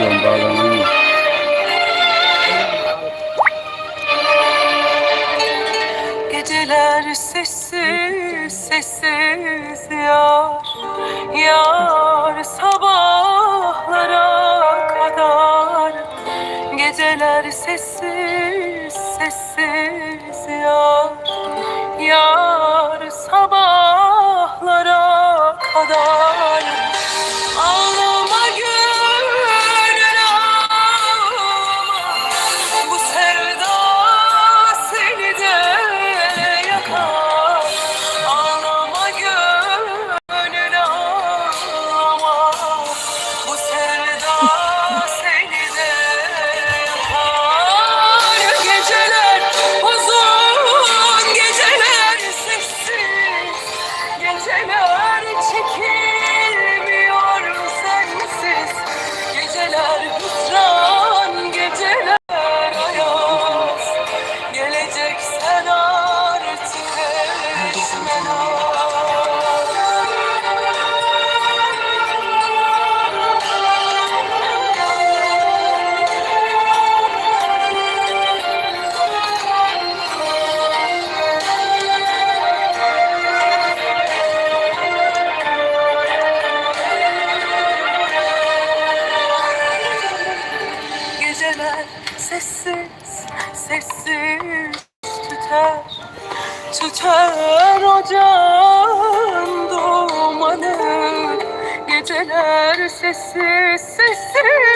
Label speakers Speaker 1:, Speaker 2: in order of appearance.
Speaker 1: Bekliyorum bağlanayım.
Speaker 2: Geceler sessiz sessiz yar Yar sabahlara kadar Geceler sessiz sessiz yar Yar sabahlara sessiz sessiz tüter Tüter ocağın dumanı. Geceler sessiz sessiz